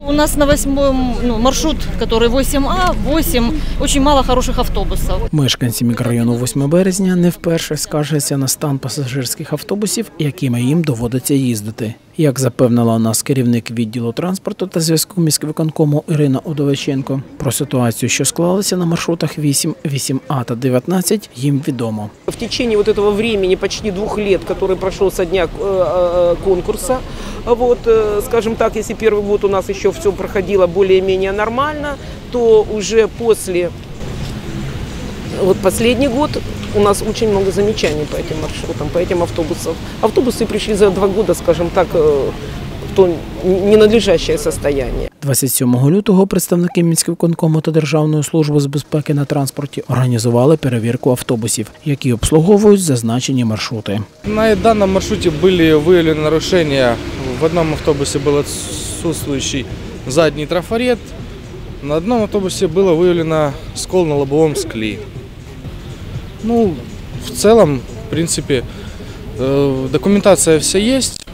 У нас на восьмом ну, маршрут, который 8А, 8, очень мало хороших автобусов. Мешканці мікрорайону 8 березня не вперше скаржаться на стан пасажирських автобусів, якими їм доводиться їздити. Як запевнила нас керівник відділу транспорту та зв'язку міськвиконкому Ірина Удовиченко, про ситуацію, що склалася на маршрутах 8, 8А та 19, їм відомо. В течение вот этого времени, почти двух лет, который прошел со дня э, э, конкурса, вот, э, скажем так, если первый год у нас еще все проходило более-менее нормально, то уже после, вот последний год у нас очень много замечаний по этим маршрутам, по этим автобусам. Автобусы пришли за два года, скажем так, э, в то ненадлежащее состояние. 27 лютого представники міськвиконкому та Державної служби з безпеки на транспорті організували перевірку автобусів, які обслуговують зазначені маршрути. На данном маршруте были выявлены нарушения. В одном автобусе был отсутствующий задний трафарет. На одном автобусе было выявлено скол на лобовом скле. Ну, в целом, в принципе, э, документация вся есть.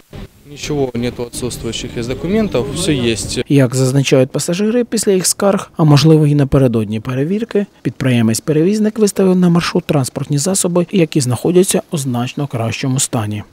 Ничего нету отсутствующих из документов, все есть. Як зазначають пасажири після їх скарг, а можливо і напередодні перевірки, підприємець-перевізник виставив на маршрут транспортні засоби, які знаходяться у значно кращому стані.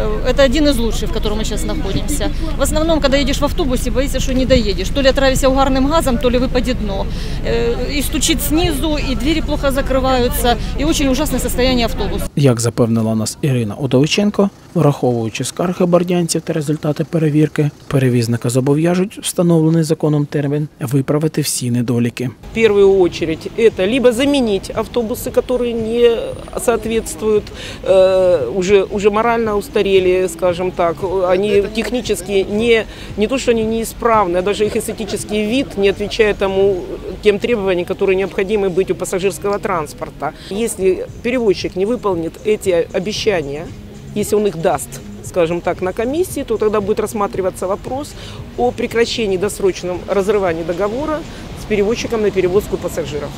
Э, Это один из лучших, в котором мы сейчас находимся. В основном, когда едешь в автобусе, боишься, что не доедешь. То ли отравишься угарным газом, то ли выпадет дно. Э, И стучит снизу, и двери плохо закрываются, и очень ужасное состояние автобуса. Як запевнила нас Ірина Удовиченко, враховуючи скарги бордянців та результати перевірки, перевізника зобов'яжуть встановлений законом термін виправити всі недоліки. В первую очередь это либо заменить автобусы, которые не соответствуют, э, уже, уже морально устарели, скажем так, они технически не, не то, что они неисправны, а даже их эстетический вид не отвечает тому, тем требованиям, которые необходимы быть у пассажирского транспорта. Если перевозчик не выполнит эти обещания, если он их даст, скажем так, на комиссии, то тогда будет рассматриваться вопрос о прекращении досрочном разрывании договора с перевозчиком на перевозку пассажиров.